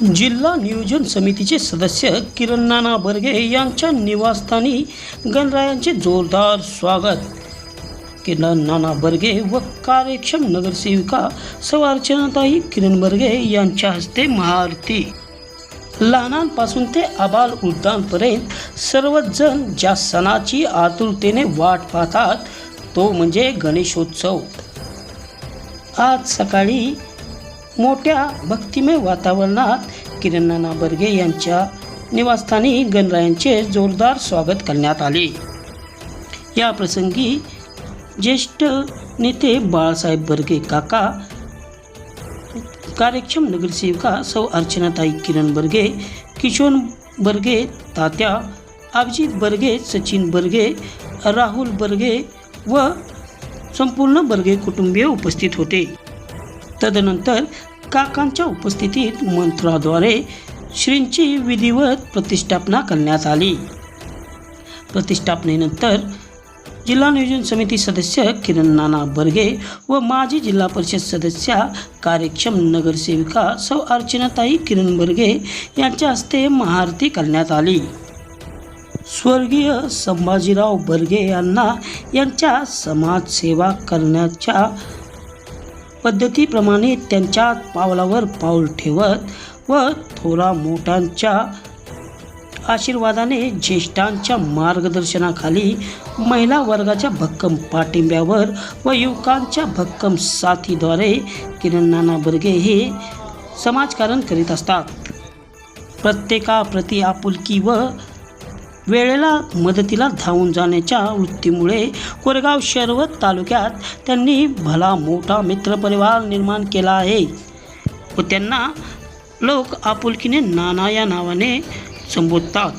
जिल्हा नियोजन समितीचे सदस्य किरण नाना बर्गे यांच्या निवासस्थानी गणरायांचे जोरदार स्वागत. किरण नाना बर्गे व कार्यक्षम नगरसेविका सवार्चनाताई किरण बर्गे यांच्या हस्ते महाआरती. लहानांपासून ते आबाल वृद्धांपर्यंत सर्वच जण ज्या सणाची आतुरतेने वाट पाहतात तो म्हणजे गणेशोत्सव. आज सकाळी मोठ्या भक्तिमय वातावरणात किरणाना बर्गे यांच्या निवासस्थानी गणरायांचे जोरदार स्वागत करण्यात आले. या प्रसंगी ज्येष्ठ नेते बाळासाहेब बर्गे काका कार्यक्षम नगरसेविका सौ अर्चनाताई किरण बर्गे किशोर बर्गे तात्या अभिजित बर्गे सचिन बर्गे राहुल बर्गे व संपूर्ण बर्गे कुटुंबीय उपस्थित होते. तदनंतर काकांच्या उपस्थितीत मंत्राद्वारे श्रींची विधिवत प्रतिष्ठापना करण्यात आली. प्रतिष्ठापनेनंतर जिल्हा नियोजन समिती सदस्य किरण नाना बर्गे व माजी जिल्हा परिषद सदस्या कार्यक्षम नगरसेविका सौ अर्चनाताई किरण बर्गे यांच्या हस्ते महाआरती करण्यात आली. स्वर्गीय संभाजीराव बर्गे यांना यांच्या समाजसेवा करण्याच्या पद्धतीप्रमाणे त्यांच्या पावलावर पाऊल ठेवत व थोरा मोठ्यांच्या आशीर्वादाने ज्येष्ठांच्या मार्गदर्शनाखाली महिला वर्गाच्या भक्कम पाठिंब्यावर व युवकांच्या भक्कम साथीद्वारे किरण नाना बर्गे हे समाजकारण करीत असतात. प्रत्येकाप्रती आपुलकी व वेळेला मदतीला धावून जाण्याच्या वृत्तीमुळे कोरेगाव शर्वत तालुक्यात त्यांनी भला मोठा मित्रपरिवार निर्माण केला आहे. व त्यांना लोक आपुलकीने नाना या नावाने संबोधतात.